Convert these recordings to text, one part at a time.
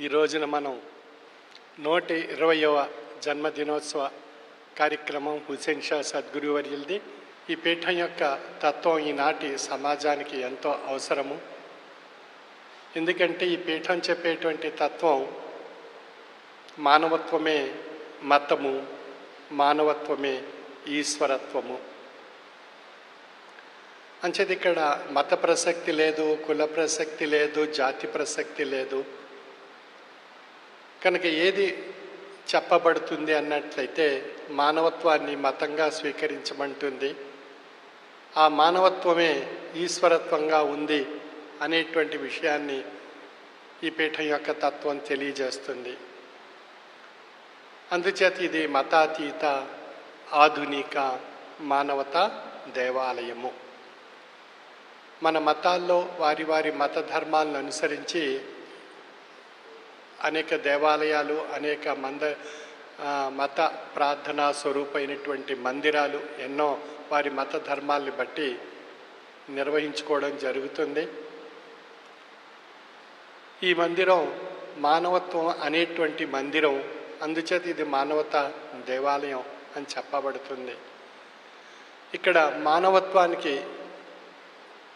ఈ రోజున మనం నూట ఇరవయవ జన్మదినోత్సవ కార్యక్రమం హుసేన్ షా సద్గురు వర్యులది ఈ పీఠం యొక్క తత్వం ఈనాటి సమాజానికి ఎంతో అవసరము. ఎందుకంటే ఈ పీఠం చెప్పేటువంటి తత్వం మానవత్వమే మతము మానవత్వమే ఈశ్వరత్వము. అంచేది ఇక్కడ మత ప్రసక్తి లేదు కుల ప్రసక్తి లేదు జాతి ప్రసక్తి లేదు. కనుక ఏది చెప్పబడుతుంది అన్నట్లయితే మానవత్వాన్ని మతంగా స్వీకరించమంటుంది. ఆ మానవత్వమే ఈశ్వరత్వంగా ఉంది అనేటువంటి విషయాన్ని ఈ పీఠం యొక్క తత్వం తెలియజేస్తుంది. అందుచేత ఇది మతాతీత ఆధునిక మానవత దేవాలయము. మన మతాల్లో వారి వారి మత ధర్మాలను అనుసరించి అనేక దేవాలయాలు అనేక మంద మత ప్రార్థనా స్వరూపమైనటువంటి మందిరాలు ఎన్నో వారి మత ధర్మాల్ని బట్టి నిర్వహించుకోవడం జరుగుతుంది. ఈ మందిరం మానవత్వం అనేటువంటి మందిరం అందుచేత ఇది మానవత దేవాలయం అని చెప్పబడుతుంది. ఇక్కడ మానవత్వానికి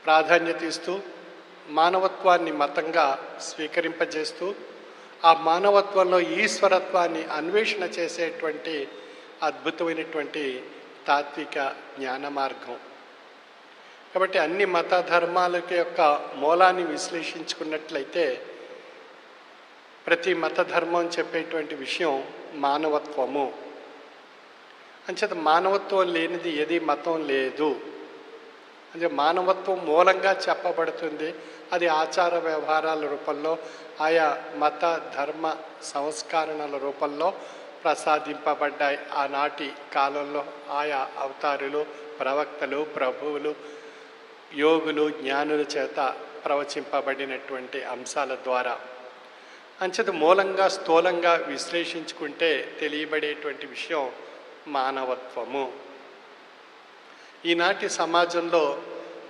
ప్రాధాన్యత ఇస్తూ మానవత్వాన్ని మతంగా స్వీకరింపజేస్తూ ఆ మానవత్వంలో ఈశ్వరత్వాన్ని అన్వేషణ చేసేటువంటి అద్భుతమైనటువంటి తాత్విక జ్ఞాన మార్గం. కాబట్టి అన్ని మత ధర్మాలకి యొక్క మూలాన్ని విశ్లేషించుకున్నట్లయితే ప్రతి మత ధర్మం చెప్పేటువంటి విషయం మానవత్వము. అంచేత మానవత్వం లేనిది ఏది మతం లేదు. అంటే మానవత్వం మూలంగా చెప్పబడుతుంది. అది ఆచార వ్యవహారాల రూపంలో ఆయా మత ధర్మ సంస్కరణల రూపంలో ప్రసాదింపబడ్డాయి. ఆనాటి కాలంలో ఆయా అవతారులు ప్రవక్తలు ప్రభువులు యోగులు జ్ఞానుల చేత ప్రవచింపబడినటువంటి అంశాల ద్వారా. అంచేత మూలంగా స్థూలంగా విశ్లేషించుకుంటే తెలియబడేటువంటి విషయం మానవత్వము. ఈనాటి సమాజంలో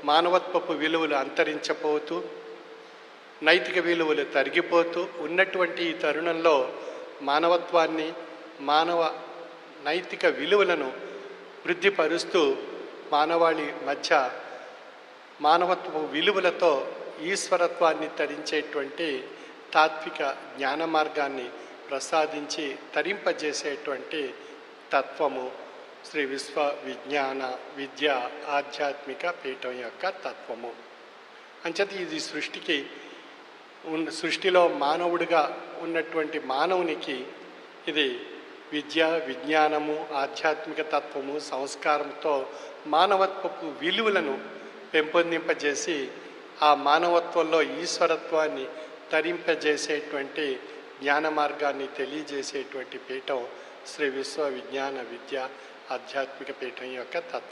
మానవత్వపు విలువలు అంతరించపోతూ నైతిక విలువలు తరిగిపోతూ ఉన్నటువంటి ఈ తరుణంలో మానవత్వాన్ని మానవ నైతిక విలువలను వృద్ధిపరుస్తూ మానవాళి మధ్య మానవత్వ విలువలతో ఈశ్వరత్వాన్ని తరించేటువంటి తాత్విక జ్ఞాన మార్గాన్ని ప్రసాదించి తరింపజేసేటువంటి తత్వము. శ్రీ విశ్వ విజ్ఞాన విద్య ఆధ్యాత్మిక పీఠం యొక్క తత్వము. అంచేత ఇది సృష్టికి ఉన్న సృష్టిలో మానవుడిగా ఉన్నటువంటి మానవునికి ఇది విద్య విజ్ఞానము ఆధ్యాత్మిక తత్వము సంస్కారంతో మానవత్వపు విలువలను పెంపొందింపజేసి ఆ మానవత్వంలో ఈశ్వరత్వాన్ని తరింపజేసేటువంటి జ్ఞాన మార్గాన్ని తెలియజేసేటువంటి పీఠం శ్రీ విశ్వ విజ్ఞాన విద్య ఆధ్యాత్మిక పీఠం యొక్క తత్వం